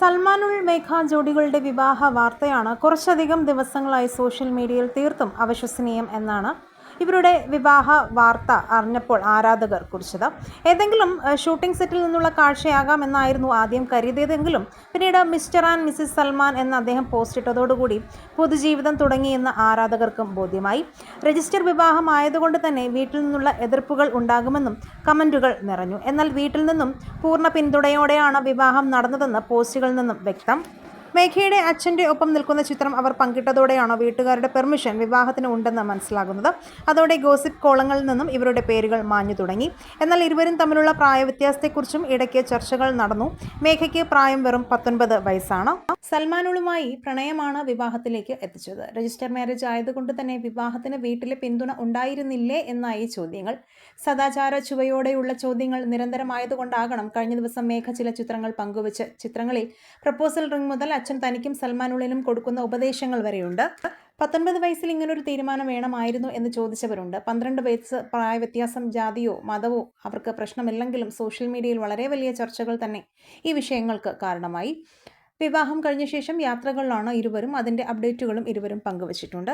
സൽമാനുൾ മേഘ ജോഡികളുടെ വിവാഹ വാർത്തയാണ് കുറച്ചധികം ദിവസങ്ങളായി സോഷ്യൽ മീഡിയയിൽ തീർത്തും അവിശ്വസനീയം എന്നാണ് ഇവരുടെ വിവാഹ വാർത്ത അറിഞ്ഞപ്പോൾ ആരാധകർ കുറിച്ചത്. ഏതെങ്കിലും ഷൂട്ടിംഗ് സെറ്റിൽ നിന്നുള്ള കാഴ്ചയാകാം എന്നായിരുന്നു ആദ്യം കരുതിയതെങ്കിലും പിന്നീട് മിസ്റ്റർ ആൻഡ് മിസ്സിസ് സൽമാൻ എന്ന് അദ്ദേഹം പോസ്റ്റ് ഇട്ടതോടുകൂടി പുതുജീവിതം തുടങ്ങിയെന്ന് ആരാധകർക്കും ബോധ്യമായി. രജിസ്റ്റർ വിവാഹമായതുകൊണ്ട് തന്നെ വീട്ടിൽ നിന്നുള്ള എതിർപ്പുകൾ ഉണ്ടാകുമെന്നും കമന്റുകൾ നിറഞ്ഞു. എന്നാൽ വീട്ടിൽ നിന്നും പൂർണ പിന്തുണയോടെയാണ് വിവാഹം നടന്നതെന്ന് പോസ്റ്റുകളിൽ നിന്നും വ്യക്തം. മേഘയുടെ അച്ഛന്റെ ഒപ്പം നിൽക്കുന്ന ചിത്രം അവർ പങ്കിട്ടതോടെയാണോ വീട്ടുകാരുടെ പെർമിഷൻ വിവാഹത്തിന് ഉണ്ടെന്ന് മനസ്സിലാകുന്നത്? അതോടെ ഗോസിപ്പ് കോളങ്ങളിൽ നിന്നും ഇവരുടെ പേരുകൾ മാഞ്ഞു തുടങ്ങി. എന്നാൽ ഇരുവരും തമ്മിലുള്ള പ്രായവ്യത്യാസത്തെക്കുറിച്ചും ഇടയ്ക്ക് ചർച്ചകൾ നടന്നു. മേഘയ്ക്ക് പ്രായം വെറും പത്തൊൻപത് വയസ്സാണ്. സൽമാനുളുമായി പ്രണയമാണ് വിവാഹത്തിലേക്ക് എത്തിച്ചത്. രജിസ്റ്റർ മാരേജ് ആയതുകൊണ്ട് തന്നെ വിവാഹത്തിന് വീട്ടിലെ പിന്തുണ ഉണ്ടായിരുന്നില്ലേ എന്നായി ചോദ്യങ്ങൾ. സദാചാര ചുവയോടെയുള്ള ചോദ്യങ്ങൾ നിരന്തരമായതുകൊണ്ടാകണം കഴിഞ്ഞ ദിവസം മേഘ ചില ചിത്രങ്ങൾ പങ്കുവച്ച് ചിത്രങ്ങളിൽ പ്രപ്പോസൽ റിംഗ് മുതൽ അച്ഛൻ തനിക്കും സൽമാനുളിനും കൊടുക്കുന്ന ഉപദേശങ്ങൾ വരെയുണ്ട്. പത്തൊൻപത് വയസ്സിൽ ഇങ്ങനൊരു തീരുമാനം വേണമായിരുന്നു എന്ന് ചോദിച്ചവരുണ്ട്. പന്ത്രണ്ട് വയസ്സ് പ്രായ വ്യത്യാസം ജാതിയോ മതമോ അവർക്ക് പ്രശ്നമില്ലെങ്കിലും സോഷ്യൽ മീഡിയയിൽ വളരെ വലിയ ചർച്ചകൾ തന്നെ ഈ വിഷയങ്ങൾക്ക് കാരണമായി. വിവാഹം കഴിഞ്ഞ ശേഷം യാത്രകളിലാണ് ഇരുവരും അതിന്റെ അപ്ഡേറ്റുകളും ഇരുവരും പങ്കുവച്ചിട്ടുണ്ട്.